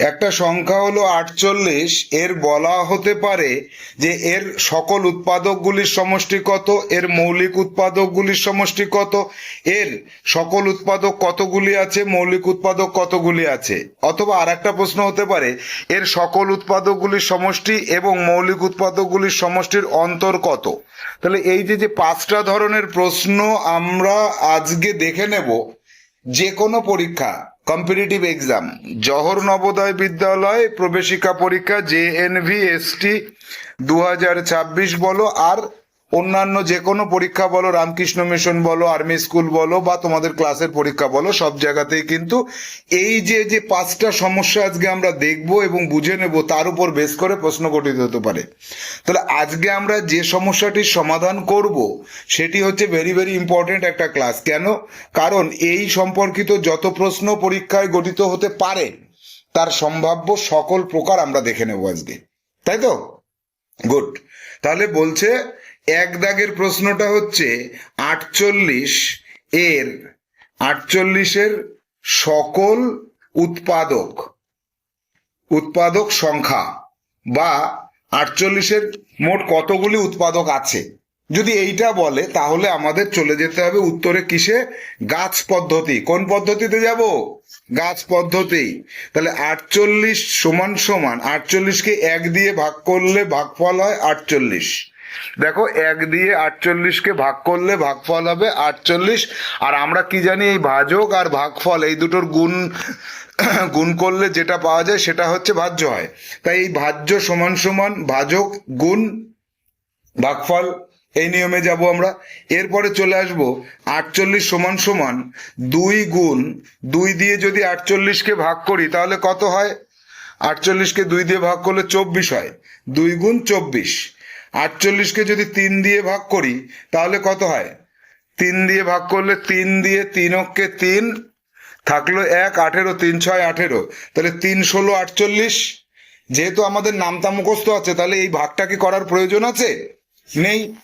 একটা সংখ্যা হলো আটচল্লিশ, এর বলা হতে পারে যে এর সকল উৎপাদকগুলির সমষ্টি কত, এর মৌলিক উৎপাদকগুলির সমষ্টি কত, এর সকল উৎপাদক কতগুলি আছে, মৌলিক উৎপাদক কতগুলি আছে। অথবা আর একটা প্রশ্ন হতে পারে, এর সকল উৎপাদকগুলির সমষ্টি এবং মৌলিক উৎপাদকগুলির সমষ্টির অন্তর কত? তাহলে এই যে যে পাঁচটা ধরনের প্রশ্ন আমরা আজকে দেখে নেব, যে কোনো পরীক্ষা কম্পিটিটিভ এক্সাম জহর নবোদয় বিদ্যালয় প্রবেশিকা পরীক্ষা J N V S T দু হাজার ছাব্বিশ বলো, আর অন্যান্য যে কোনো পরীক্ষা বলো, রামকৃষ্ণ মিশন বলো, আর্মি স্কুল বলো বা তোমাদের ক্লাসের পরীক্ষা বলো, সব জায়গাতেই কিন্তু এই যে যে পাঁচটা সমস্যা আজকে আমরা দেখব এবং বুঝে নেব, তার উপর বেস করে প্রশ্ন গঠিত হতে পারে। তাহলে আজকে আমরা যে সমস্যাটির সমাধান করব, সেটি হচ্ছে ভেরি ভেরি ইম্পর্টেন্ট একটা ক্লাস কেন? কারণ এই সম্পর্কিত যত প্রশ্ন পরীক্ষায় গঠিত হতে পারে, তার সম্ভাব্য সকল প্রকার আমরা দেখে নেব আজকে। তাই তো? গুড তাহলে বলছে এক দাগের প্রশ্নটা হচ্ছে আটচল্লিশ এর, আটচল্লিশের সকল উৎপাদক উৎপাদক সংখ্যা, বা আটচল্লিশের মোট কতগুলি উৎপাদক আছে। যদি এইটা বলে, তাহলে আমাদের চলে যেতে হবে উত্তরে কিসে? গাছ পদ্ধতি। কোন পদ্ধতিতে যাব? গাছ পদ্ধতি। তাহলে আটচল্লিশ সমান সমান, আটচল্লিশকে এক দিয়ে ভাগ করলে ভাগফল হয় আটচল্লিশ। দেখো, এক দিয়ে আটচল্লিশকে ভাগ করলে ভাগফল হবে আটচল্লিশ। আর আমরা কি জানি, এই ভাজক আর ভাগফল, এই দুটোর গুণ গুণ করলে যেটা পাওয়া যায় সেটা হচ্ছে ভাজ্য হয়। তাই এই ভাজ্য সমান সমান ভাজক, গুণ, ভাগফল, এই নিয়মে যাব আমরা। এরপরে চলে আসব, আটচল্লিশ সমান সমান দুই গুণ, দুই দিয়ে যদি আটচল্লিশকে ভাগ করি, তাহলে কত হয়? আটচল্লিশকে দুই দিয়ে ভাগ করলে চব্বিশ হয়। দুই গুণ চব্বিশ। আটচল্লিশকে যদি তিন দিয়ে ভাগ করি তাহলে কত হয়? তিন দিয়ে ভাগ করলে তিন দিয়ে তিন অক্ষে তিন থাকল এক আঠেরো তিন ছয় আঠেরো। তাহলে তিন ষোলো আটচল্লিশ। যেহেতু আমাদের নামতা মুখস্থ আছে তাহলে এই ভাগটা কি করার প্রয়োজন আছে? নেই।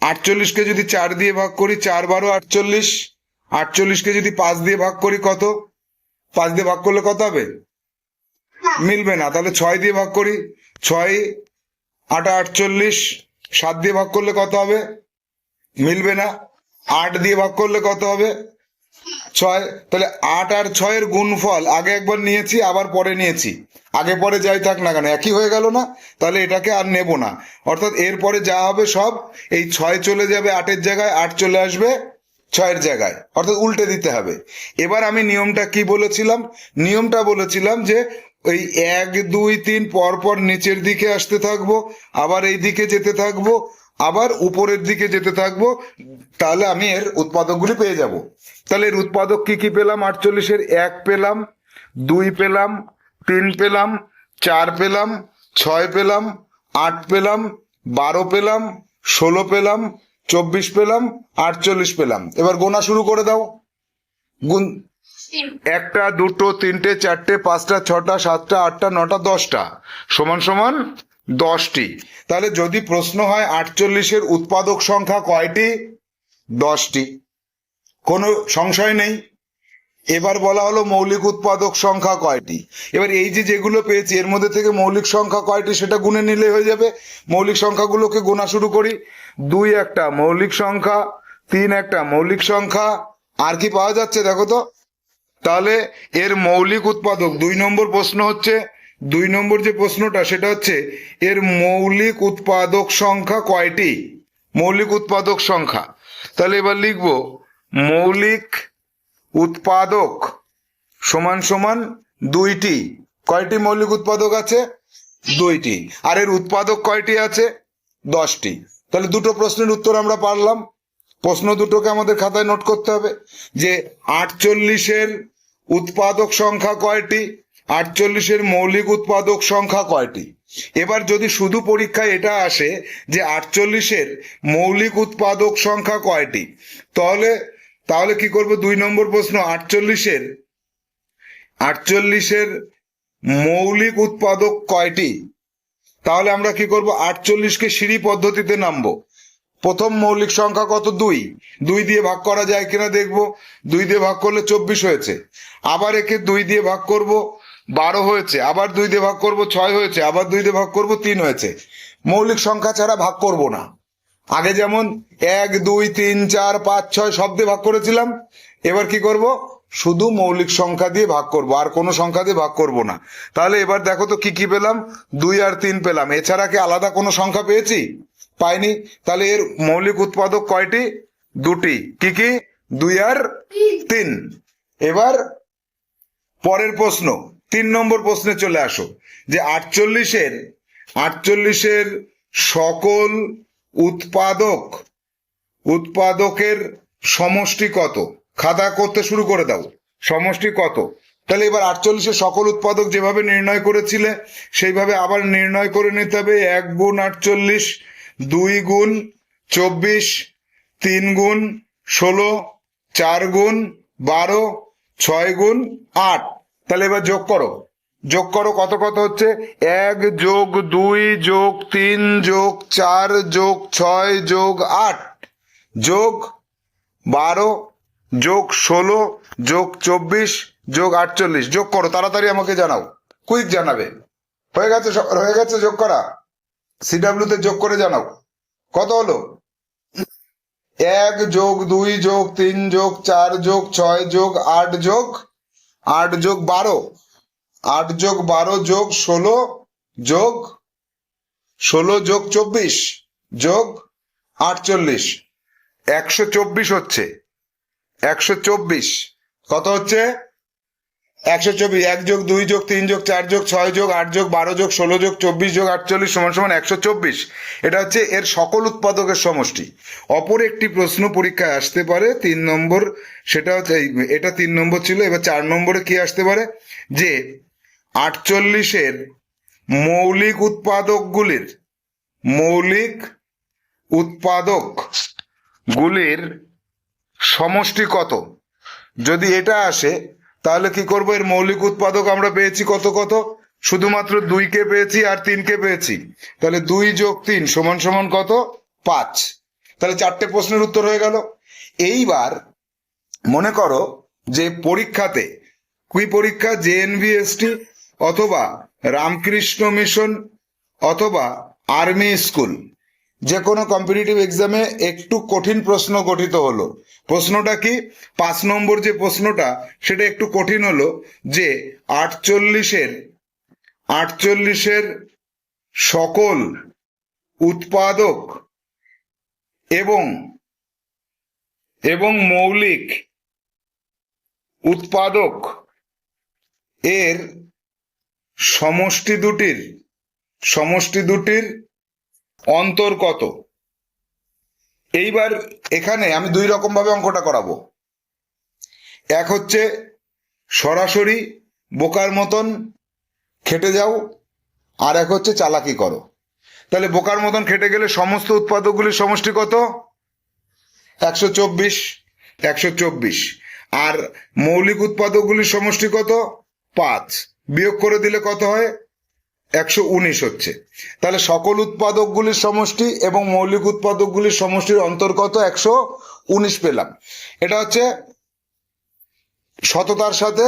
আটচল্লিশকে যদি চার দিয়ে ভাগ করি চার বারো আটচল্লিশ। আটচল্লিশকে যদি পাঁচ দিয়ে ভাগ করি কত? পাঁচ দিয়ে ভাগ করলে কত হবে? মিলবে না। তাহলে ছয় দিয়ে ভাগ করি ছয় আটা আটচল্লিশ সাত দিয়ে ভাগ করলে কত হবে? মিলবে না। আট দিয়ে ভাগ করলে কত হবে? ছয়। তাহলে আট আর ছয়ের গুণফল, আগে একবার নিয়েছি, আবার পরে নিয়েছি। আগে পরে যাই থাক না কেন, একই হয়ে গেল না? তাহলে এটাকে আর নেব না। অর্থাৎ এরপরে যা হবে সব, এই ছয় চলে যাবে আটের জায়গায়, আট চলে আসবে ছয়ের জায়গায়। অর্থাৎ উল্টে দিতে হবে। এবার আমি নিয়মটা কি বলেছিলাম? নিয়মটা বলেছিলাম যে ওই এক, দুই, তিন, পর পর নিচের দিকে আসতে থাকব, আবার এই দিকে যেতে থাকব, আবার উপরের দিকে যেতে থাকব, তাহলে আমি এর উৎপাদকগুলি পেয়ে যাব। তাহলে এর উৎপাদক কি কি পেলাম? আটচল্লিশের এক পেলাম, দুই পেলাম, তিন পেলাম, চার পেলাম, ছয় পেলাম, আট পেলাম, বারো পেলাম, ষোলো পেলাম, চব্বিশ পেলাম, আটচল্লিশ পেলাম। এবার গোনা শুরু করে দাও। গুণ একটা, দুটো, তিনটে, চারটে, পাঁচটা, ছটা, সাতটা, আটটা, নটা, দশটা। সমান সমান দশটি। তাহলে যদি প্রশ্ন হয় আটচল্লিশের উৎপাদক সংখ্যা কয়টি? দশটি। কোনো সংশয় নেই? এবার বলা হলো মৌলিক উৎপাদক সংখ্যা কয়টি? এবার এই যে যেগুলো পেয়েছি, এর মধ্যে থেকে মৌলিক সংখ্যা কয়টি সেটা গুনে নিলে হয়ে যাবে। মৌলিক সংখ্যাগুলোকে গোনা শুরু করি। দুই একটা, মৌলিক সংখ্যা। তিন একটা, মৌলিক সংখ্যা। আর কি পাওয়া যাচ্ছে দেখো তো? তাহলে এর মৌলিক উৎপাদক, দুই নম্বর প্রশ্ন হচ্ছে, দুই নম্বর যে প্রশ্নটা, সেটা হচ্ছে, এর মৌলিক উৎপাদক সংখ্যা কয়টি? মৌলিক উৎপাদক সংখ্যা। তাহলে এবার লিখব, মৌলিক উৎপাদক সমান সমান দুইটি। কয়টি মৌলিক উৎপাদক আছে? দুইটি। আর এর উৎপাদক কয়টি আছে? দশটি। তাহলে দুটো প্রশ্নের উত্তর আমরা পারলাম। প্রশ্ন দুটোকে আমাদের খাতায় নোট করতে হবে যে আটচল্লিশের উৎপাদক সংখ্যা কয়টি? আটচল্লিশের মৌলিক উৎপাদক সংখ্যা কয়টি? এবার যদি শুধু পরীক্ষায় এটা আসে যে আটচল্লিশের মৌলিক উৎপাদক সংখ্যা কয়টি, তাহলে তাহলে কি করব? দুই নম্বর প্রশ্ন, আটচল্লিশের আটচল্লিশের মৌলিক উৎপাদক কয়টি? তাহলে আমরা কি করব? আটচল্লিশকে সিঁড়ি পদ্ধতিতে নামবো। প্রথম মৌলিক সংখ্যা কত? দুই। দুই দিয়ে ভাগ করা যায় কিনা দেখব। দুই দিয়ে ভাগ করলে চব্বিশ হয়েছে। আবার একে দুই দিয়ে ভাগ করব, বারো হয়েছে। আবার দুই দিয়ে ভাগ করব, ছয় হয়েছে। আবার দুই দিয়ে ভাগ করব, তিন হয়েছে। মৌলিক সংখ্যা ছাড়া ভাগ করব না। আগে যেমন এক, দুই, তিন, চার, পাঁচ, ছয় সব দিয়ে ভাগ করেছিলাম। এবার কি করব? শুধু মৌলিক সংখ্যা দিয়ে ভাগ করব। আর কোনো সংখ্যা দিয়ে ভাগ করব না। তাহলে এবার দেখো তো কি কি পেলাম? দুই আর তিন পেলাম। এছাড়া কি আলাদা কোনো সংখ্যা পেয়েছি? পাইনি, তাহলে এর মৌলিক উৎপাদক কয়টি? দুটি। কি কি? দুই আর তিন। এবার পরের প্রশ্ন। তিন নম্বর প্রশ্নে চলে আসো। যে আটচল্লিশের আটচল্লিশের সকল উৎপাদক, উৎপাদকের সমষ্টি কত? খাতা করতে শুরু করে দাও। সমষ্টি কত? তাহলে এবার আটচল্লিশের সকল উৎপাদক যেভাবে নির্ণয় করেছিলে, সেইভাবে আবার নির্ণয় করে নিতে হবে। এক গুণ আটচল্লিশ দুই গুণ চব্বিশ, তিন গুণ ষোলো, চার গুণ বারো, ছয় গুণ আট। তাহলে এবার যোগ করো। যোগ করো কত কত হচ্ছে? এক যোগ দুই যোগ তিন যোগ চার যোগ ছয় যোগ আট। যোগ বারো, যোগ ষোলো, যোগ চব্বিশ, যোগ আটচল্লিশ। যোগ করো, তাড়াতাড়ি আমাকে জানাও। কুইক জানাবে। হয়ে গেছে হয়ে গেছে যোগ করা? সিডাব্লিউ তে যোগ করে জানাও। কত হলো? এক যোগ দুই যোগ তিন যোগ চার যোগ ছয় যোগ আট যোগ আট যোগ বারো। আট যোগ বারো যোগ ষোলো যোগ ষোলো যোগ চব্বিশ যোগ আটচল্লিশ। একশো চব্বিশ হচ্ছে। একশো চব্বিশ। কত হচ্ছে? একশো চব্বিশ এক যোগ দুই যোগ তিন যোগ চার যোগ ছয় যোগ আট যোগ বারো যোগ ষোলো যোগ চব্বিশ যোগ আটচল্লিশ সমান সমান একশো চব্বিশ। এটা হচ্ছে এর সকল উৎপাদকের সমষ্টি। অপর একটি প্রশ্ন পরীক্ষায় আসতে পারে, তিন নম্বর, সেটা হচ্ছে এটা তিন নম্বর ছিল, এবার চার নম্বরে কি আসতে পারে? যে আটচল্লিশের মৌলিক উৎপাদকগুলির মৌলিক উৎপাদক গুলির সমষ্টি কত? যদি এটা আসে তাহলে কি করব? এর মৌলিক উৎপাদক আমরা পেয়েছি কত কত? শুধুমাত্র দুইকে পেয়েছি আর তিনকে পেয়েছি। তাহলে দুই যোগ তিন সমান সমান কত? পাঁচ। তাহলে চারটে প্রশ্নের উত্তর হয়ে গেল। এইবার মনে করো যে পরীক্ষাতে, কি পরীক্ষা? জেএনভিএসটি অথবা রামকৃষ্ণ মিশন অথবা আর্মি স্কুল। যে কোনো কম্পিটিটিভ এক্সামে একটু কঠিন প্রশ্ন গঠিত হলো। প্রশ্নটা কি? পাঁচ নম্বর যে প্রশ্নটা, সেটা একটু কঠিন হলো যে আটচল্লিশের আটচল্লিশের সকল উৎপাদক এবং এবং মৌলিক উৎপাদক এর সমষ্টি দুটির সমষ্টি দুটির অন্তর কত? এইবার এখানে আমি দুই রকম ভাবে অঙ্কটা করাবো। এক হচ্ছে সরাসরি বোকার মতন খেটে যাও, আর এক হচ্ছে চালাকি করো। তাহলে বোকার মতন খেটে গেলে সমস্ত উৎপাদকগুলির সমষ্টি কত? একশো চব্বিশ একশো চব্বিশ। আর মৌলিক উৎপাদকগুলির সমষ্টি কত? পাঁচ। বিয়োগ করে দিলে কত হয়? একশো উনিশ হচ্ছে। তাহলে সকল উৎপাদকগুলির সমষ্টি এবং মৌলিক উৎপাদকগুলির সমষ্টির অন্তর্গত একশো উনিশ পেলাম। এটা হচ্ছে সততার সাথে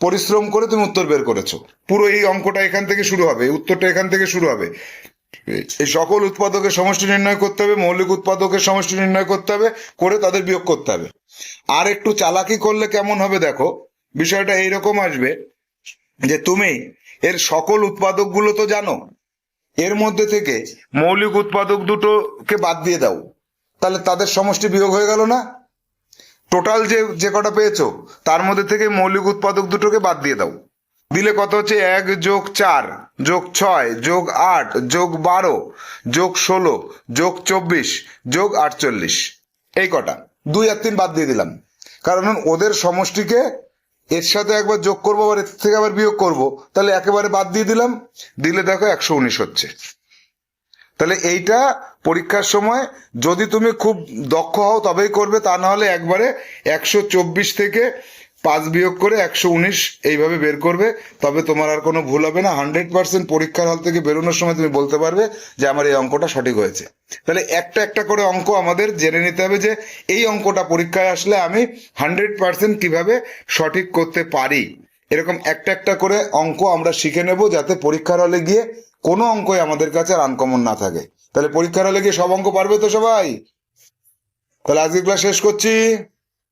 পরিশ্রম করে তুমি উত্তর বের করেছ। পুরো এই অঙ্কটা এখান থেকে শুরু হবে উত্তরটা এখান থেকে শুরু হবে। এই সকল উৎপাদকের সমষ্টি নির্ণয় করতে হবে, মৌলিক উৎপাদকের সমষ্টি নির্ণয় করতে হবে, করে তাদের বিয়োগ করতে হবে। আর একটু চালাকি করলে কেমন হবে দেখো, বিষয়টা এইরকম আসবে যে তুমি এর সকল উৎপাদকগুলো তো জানো। এর মধ্যে থেকে মৌলিক উৎপাদক দুটোকে বাদ দিয়ে দাও। তাহলে তাদের সমষ্টি বিয়োগ হয়ে গেল না? টোটাল যে যে কটা পেয়েছ, তার মধ্যে থেকে মৌলিক উৎপাদক দুটোকে বাদ দিয়ে দাও। দিলে কত হচ্ছে? এক যোগ চার, যোগ ছয়, যোগ আট, যোগ বারো, যোগ ষোলো, যোগ চব্বিশ, যোগ আটচল্লিশ। এই কটা। দুই আর তিন বাদ দিয়ে দিলাম। কারণ ওদের সমষ্টিকে এর সাথে একবার যোগ করব, আবার এর থেকে আবার বিয়োগ করব। তাহলে একেবারে বাদ দিয়ে দিলাম। দিলে দেখো একশো উনিশ হচ্ছে। তাহলে এইটা পরীক্ষার সময় যদি তুমি খুব দক্ষ হও, তবেই করবে। তা না হলে একবারে একশো চব্বিশ থেকে পাঁচ বিয়োগ করে একশো উনিশ এইভাবে বের করবে, তবে তোমার আর কোনো ভুল হবে না। হান্ড্রেড পার্সেন্ট পরীক্ষার হল থেকে বেরোনোর সময় তুমি বলতে পারবে যে আমার এই অঙ্কটা সঠিক হয়েছে। তাহলে একটা একটা করে অঙ্ক আমাদের জেনে নিতে হবে যে এই অঙ্কটা পরীক্ষায় আসলে আমি হান্ড্রেড পার্সেন্ট কীভাবে সঠিক করতে পারি। এরকম একটা একটা করে অঙ্ক আমরা শিখে নেব যাতে পরীক্ষার হলে গিয়ে কোনো অঙ্কই আমাদের কাছে আর আনকমন না থাকে। তাহলে পরীক্ষার হলে গিয়ে সব অঙ্ক পারবে তো সবাই? তাহলে আজকে ক্লাস শেষ করছি।